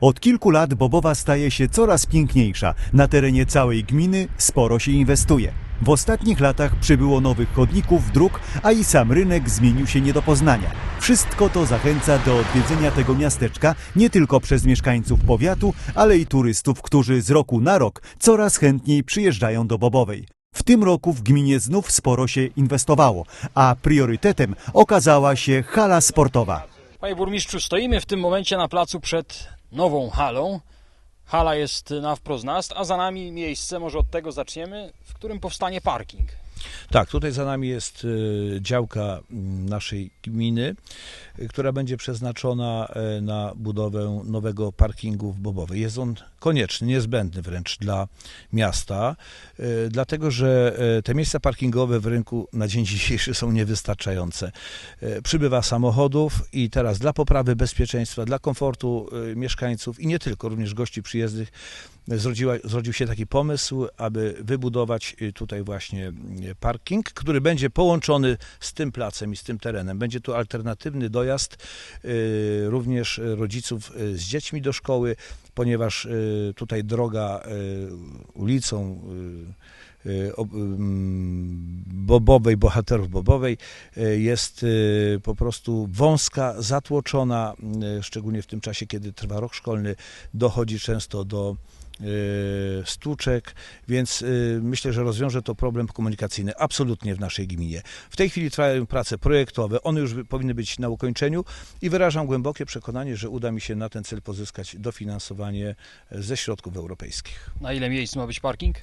Od kilku lat Bobowa staje się coraz piękniejsza. Na terenie całej gminy sporo się inwestuje. W ostatnich latach przybyło nowych chodników, dróg, a i sam rynek zmienił się nie do poznania. Wszystko to zachęca do odwiedzenia tego miasteczka nie tylko przez mieszkańców powiatu, ale i turystów, którzy z roku na rok coraz chętniej przyjeżdżają do Bobowej. W tym roku w gminie znów sporo się inwestowało, a priorytetem okazała się hala sportowa. Panie burmistrzu, stoimy w tym momencie na placu przed nową halą. Hala jest na wprost nas, a za nami miejsce, może od tego zaczniemy, w którym powstanie parking. Tak, tutaj za nami jest y, działka mm, naszej gminy, która będzie przeznaczona e, na budowę nowego parkingu w Bobowej. Jest on konieczny, niezbędny wręcz dla miasta, y, dlatego że e, te miejsca parkingowe w rynku na dzień dzisiejszy są niewystarczające. E, Przybywa samochodów i teraz dla poprawy bezpieczeństwa, dla komfortu mieszkańców i nie tylko, również gości przyjezdnych, zrodziła, zrodził się taki pomysł, aby wybudować tutaj właśnie parking, który będzie połączony z tym placem i z tym terenem. Będzie tu alternatywny dojazd y, również rodziców y, z dziećmi do szkoły, ponieważ y, tutaj droga ulicą ym, Bobowej, bohaterów Bobowej jest po prostu wąska, zatłoczona, szczególnie w tym czasie, kiedy trwa rok szkolny, dochodzi często do stłuczek, więc y, myślę, że rozwiąże to problem komunikacyjny absolutnie w naszej gminie. W tej chwili trwają prace projektowe, one już powinny być na ukończeniu i wyrażam głębokie przekonanie, że uda mi się na ten cel pozyskać dofinansowanie e, ze środków europejskich. Na ile miejsc ma być parking?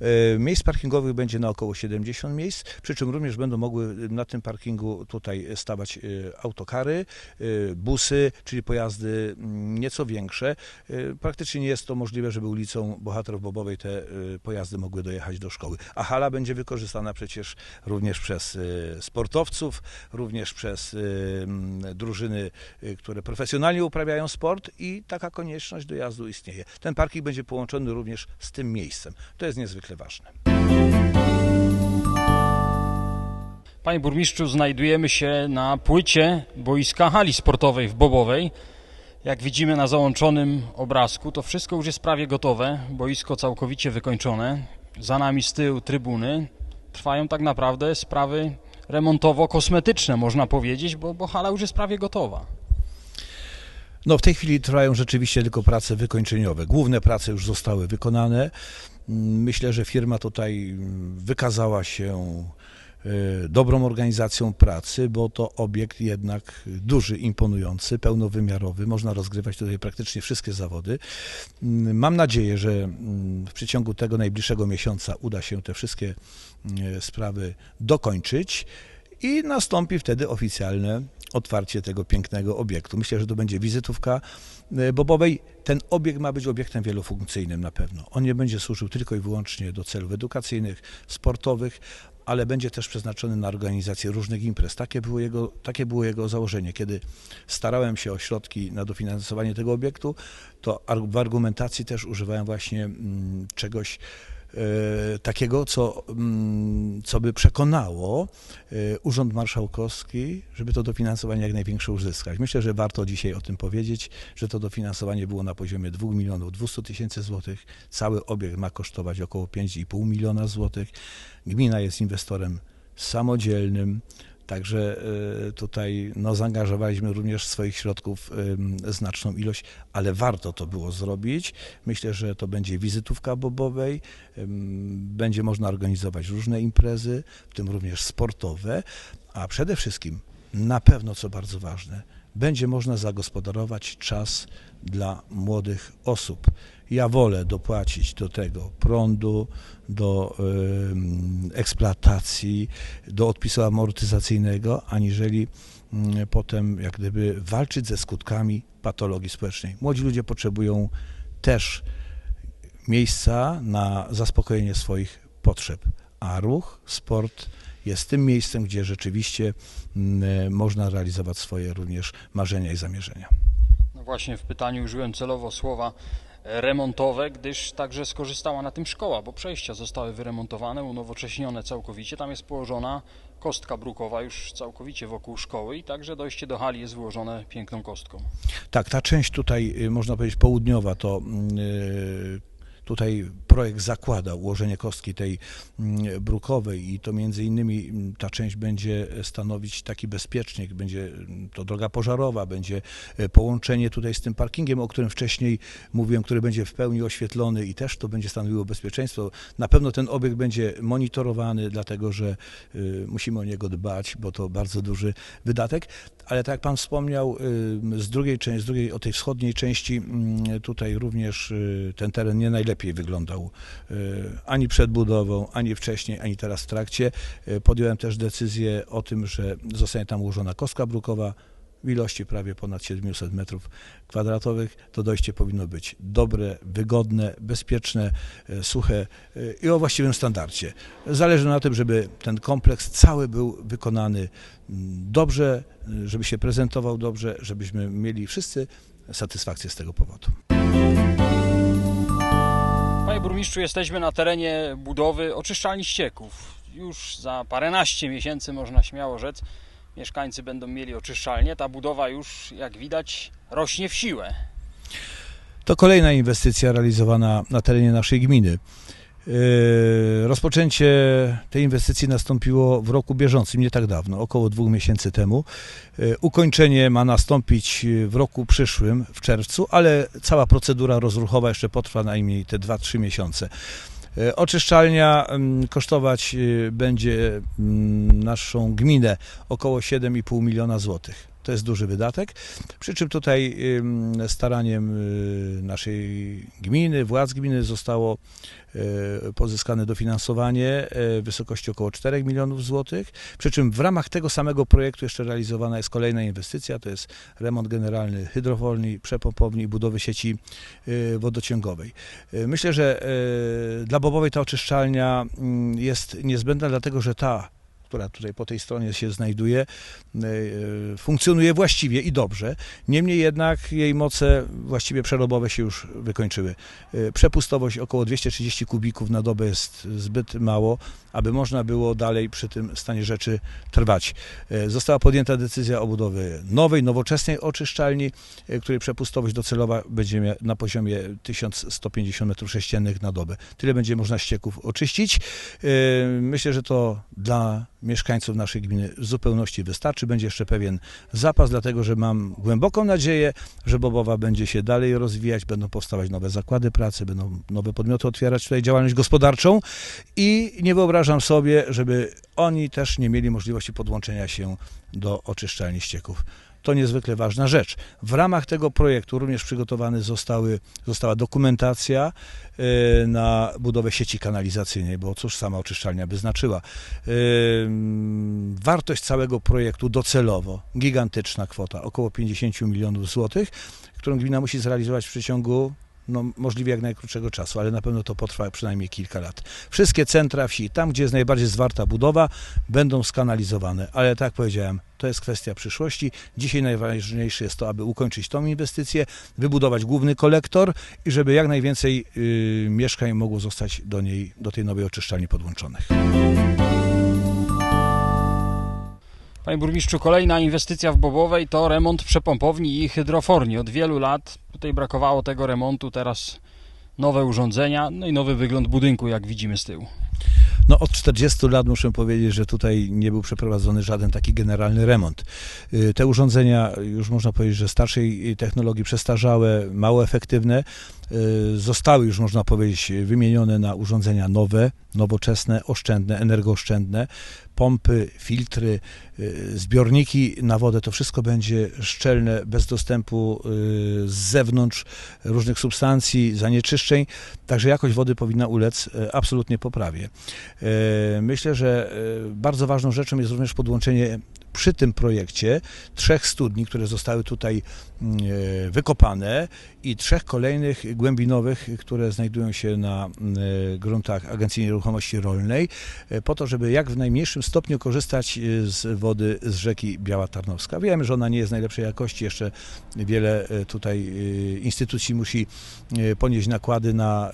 E, Miejsc parkingowych będzie na około 70 miejsc, przy czym również będą mogły na tym parkingu tutaj stawać e, autokary, e, busy, czyli pojazdy mm, nieco większe. E, Praktycznie nie jest to możliwe, żeby ulicą Bohaterów Bobowej te e, pojazdy mogły dojechać do szkoły. A hala będzie wykorzystana przecież również przez e, sportowców, również przez mm, drużyny, które profesjonalnie uprawiają sport i taka konieczność dojazdu istnieje. Ten parking będzie połączony również z tym miejscem. To jest niezwykle ważne. Panie burmistrzu, znajdujemy się na płycie boiska hali sportowej w Bobowej. Jak widzimy na załączonym obrazku, to wszystko już jest prawie gotowe. Boisko całkowicie wykończone. Za nami z tyłu trybuny. Trwają tak naprawdę sprawy remontowo-kosmetyczne, można powiedzieć, bo, bo hala już jest prawie gotowa. No w tej chwili trwają rzeczywiście tylko prace wykończeniowe. Główne prace już zostały wykonane. Mm, Myślę, że firma tutaj mm, wykazała się dobrą organizacją pracy, bo to obiekt jednak duży, imponujący, pełnowymiarowy. Można rozgrywać tutaj praktycznie wszystkie zawody. Mm, Mam nadzieję, że mm, w przeciągu tego najbliższego miesiąca uda się te wszystkie mm, sprawy dokończyć i nastąpi wtedy oficjalne otwarcie tego pięknego obiektu. Myślę, że to będzie wizytówka e, Bobowej. Ten obiekt ma być obiektem wielofunkcyjnym na pewno. On nie będzie służył tylko i wyłącznie do celów edukacyjnych, sportowych, ale będzie też przeznaczony na organizację różnych imprez. Takie było jego, takie było jego założenie. Kiedy starałem się o środki na dofinansowanie tego obiektu, to w argumentacji też używałem właśnie mm, czegoś takiego, co, mm, co by przekonało e, Urząd Marszałkowski, żeby to dofinansowanie jak największe uzyskać. Myślę, że warto dzisiaj o tym powiedzieć, że to dofinansowanie było na poziomie 2 milionów 200 tysięcy złotych. Cały obiekt ma kosztować około 5,5 miliona złotych. Gmina jest inwestorem samodzielnym. Także e, tutaj no, zaangażowaliśmy również swoich środków znaczną ilość, ale warto to było zrobić. Myślę, że to będzie wizytówka bobowej, będzie można organizować różne imprezy, w tym również sportowe, a przede wszystkim na pewno, co bardzo ważne, będzie można zagospodarować czas dla młodych osób. Ja wolę dopłacić do tego prądu, do em, eksploatacji, do odpisu amortyzacyjnego, aniżeli mm, potem jak gdyby walczyć ze skutkami patologii społecznej. Młodzi ludzie potrzebują też miejsca na zaspokojenie swoich potrzeb, a ruch, sport jest tym miejscem, gdzie rzeczywiście mm, można realizować swoje również marzenia i zamierzenia. Właśnie w pytaniu użyłem celowo słowa remontowe, gdyż także skorzystała na tym szkoła, bo przejścia zostały wyremontowane, unowocześnione całkowicie. Tam jest położona kostka brukowa już całkowicie wokół szkoły i także dojście do hali jest wyłożone piękną kostką. Tak, ta część tutaj, y, można powiedzieć, południowa, to mm, y, tutaj projekt zakłada ułożenie kostki tej mm, brukowej i to między innymi mm, ta część będzie stanowić taki bezpiecznik, będzie mm, to droga pożarowa, będzie e, połączenie tutaj z tym parkingiem, o którym wcześniej mówiłem, który będzie w pełni oświetlony i też to będzie stanowiło bezpieczeństwo. Na pewno ten obiekt będzie monitorowany, dlatego że y, musimy o niego dbać, bo to bardzo duży wydatek, ale tak jak Pan wspomniał, y, z drugiej części, z drugiej, o tej wschodniej części tutaj również y, ten teren nie najlepiej wyglądał y, ani przed budową, ani wcześniej, ani teraz w trakcie. Y, Podjąłem też decyzję o tym, że zostanie tam ułożona kostka brukowa w ilości prawie ponad 700 metrów kwadratowych. To dojście powinno być dobre, wygodne, bezpieczne, y, suche i o właściwym standardzie. Zależy na tym, żeby ten kompleks cały był wykonany dobrze, żeby się prezentował dobrze, żebyśmy mieli wszyscy satysfakcję z tego powodu. Burmistrzu, jesteśmy na terenie budowy oczyszczalni ścieków. Już za paręnaście miesięcy, można śmiało rzec, mieszkańcy będą mieli oczyszczalnię. Ta budowa już, jak widać, rośnie w siłę. To kolejna inwestycja realizowana na terenie naszej gminy. Yy, Rozpoczęcie tej inwestycji nastąpiło w roku bieżącym, nie tak dawno, około dwóch miesięcy temu. Yy, Ukończenie ma nastąpić yy, w roku przyszłym, w czerwcu, ale cała procedura rozruchowa jeszcze potrwa najmniej te 2-3 miesiące. Oczyszczalnia mm, kosztować będzie mm, naszą gminę około 7,5 miliona złotych. To jest duży wydatek. Przy czym tutaj staraniem y, naszej gminy, władz gminy zostało y, pozyskane dofinansowanie y, w wysokości około 4 milionów złotych. Przy czym w ramach tego samego projektu jeszcze realizowana jest kolejna inwestycja, to jest remont generalny hydrowolni, przepompowni i budowy sieci wodociągowej. Myślę, że dla Bobowej ta oczyszczalnia mm, jest niezbędna, dlatego że ta która tutaj po tej stronie się znajduje, e, funkcjonuje właściwie i dobrze. Niemniej jednak jej moce właściwie przerobowe się już wykończyły. E, Przepustowość około 230 kubików na dobę jest zbyt mało, aby można było dalej przy tym stanie rzeczy trwać. E, Została podjęta decyzja o budowie nowej, nowoczesnej oczyszczalni, której przepustowość docelowa będzie na poziomie 1150 m3 na dobę. Tyle będzie można ścieków oczyścić. Myślę, że to dla mieszkańców naszej gminy w zupełności wystarczy. Będzie jeszcze pewien zapas, dlatego że mam głęboką nadzieję, że Bobowa będzie się dalej rozwijać, będą powstawać nowe zakłady pracy, będą nowe podmioty otwierać tutaj działalność gospodarczą i nie wyobrażam sobie, żeby oni też nie mieli możliwości podłączenia się do oczyszczalni ścieków. To niezwykle ważna rzecz. W ramach tego projektu również przygotowane zostały, została dokumentacja e, na budowę sieci kanalizacyjnej, bo cóż sama oczyszczalnia by znaczyła. E, Wartość całego projektu docelowo, gigantyczna kwota, około 50 milionów złotych, którą gmina musi zrealizować w przeciągu no, możliwie jak najkrótszego czasu, ale na pewno to potrwa przynajmniej kilka lat. Wszystkie centra wsi, tam gdzie jest najbardziej zwarta budowa, będą skanalizowane, ale tak jak powiedziałem, to jest kwestia przyszłości. Dzisiaj najważniejsze jest to, aby ukończyć tą inwestycję, wybudować główny kolektor i żeby jak najwięcej y, mieszkań mogło zostać do niej, do tej nowej oczyszczalni podłączonych. Panie burmistrzu, kolejna inwestycja w Bobowej to remont przepompowni i hydroforni. Od wielu lat tutaj brakowało tego remontu, teraz nowe urządzenia, no i nowy wygląd budynku, jak widzimy z tyłu. No od 40 lat muszę powiedzieć, że tutaj nie był przeprowadzony żaden taki generalny remont. Y, Te urządzenia już można powiedzieć, że starszej technologii przestarzałe, mało efektywne, y, zostały już można powiedzieć wymienione na urządzenia nowe, nowoczesne, oszczędne, energooszczędne. Pompy, filtry, y, zbiorniki na wodę, to wszystko będzie szczelne, bez dostępu z zewnątrz różnych substancji, zanieczyszczeń, także jakość wody powinna ulec absolutnie poprawie. E, Myślę, że e, bardzo ważną rzeczą jest również podłączenie przy tym projekcie trzech studni, które zostały tutaj mm, e, wykopane i trzech kolejnych głębinowych, które znajdują się na mm, e, gruntach Agencji Nieruchomości Rolnej, e, po to, żeby jak w najmniejszym stopniu korzystać z wody z rzeki Biała Tarnowska. Wiemy, że ona nie jest najlepszej jakości, jeszcze wiele tutaj instytucji musi ponieść nakłady na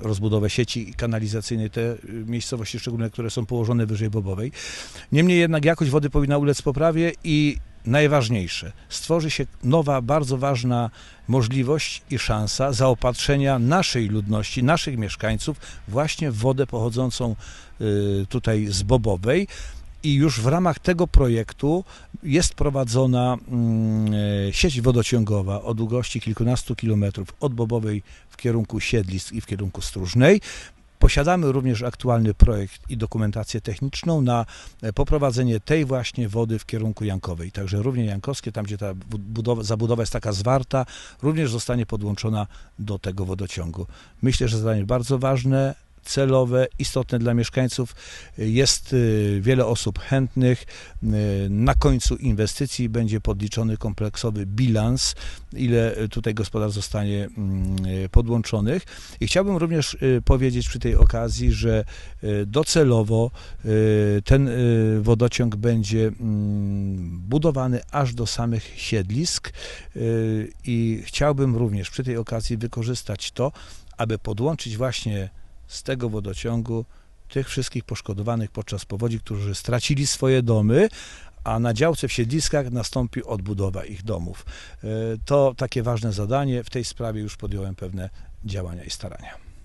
rozbudowę sieci kanalizacyjnej, te miejscowości szczególne, które są położone wyżej Bobowej. Niemniej jednak jakość wody powinna ulec poprawie i najważniejsze, stworzy się nowa, bardzo ważna możliwość i szansa zaopatrzenia naszej ludności, naszych mieszkańców właśnie w wodę pochodzącą y, tutaj z Bobowej. I już w ramach tego projektu jest prowadzona mm, e, sieć wodociągowa o długości kilkunastu kilometrów od Bobowej w kierunku Siedlisk i w kierunku Stróżnej. Posiadamy również aktualny projekt i dokumentację techniczną na e, poprowadzenie tej właśnie wody w kierunku Jankowej. Także również Jankowskie, tam gdzie ta bu- budowa, zabudowa jest taka zwarta, również zostanie podłączona do tego wodociągu. Myślę, że zadanie bardzo ważne, celowe, istotne dla mieszkańców. Jest y, wiele osób chętnych. Y, Na końcu inwestycji będzie podliczony kompleksowy bilans, ile y, tutaj gospodarstw zostanie mm, podłączonych. I chciałbym również powiedzieć przy tej okazji, że docelowo ten wodociąg będzie mm, budowany aż do samych siedlisk i chciałbym również przy tej okazji wykorzystać to, aby podłączyć właśnie z tego wodociągu tych wszystkich poszkodowanych podczas powodzi, którzy stracili swoje domy, a na działce w siedliskach nastąpi odbudowa ich domów. Y, To takie ważne zadanie. W tej sprawie już podjąłem pewne działania i starania.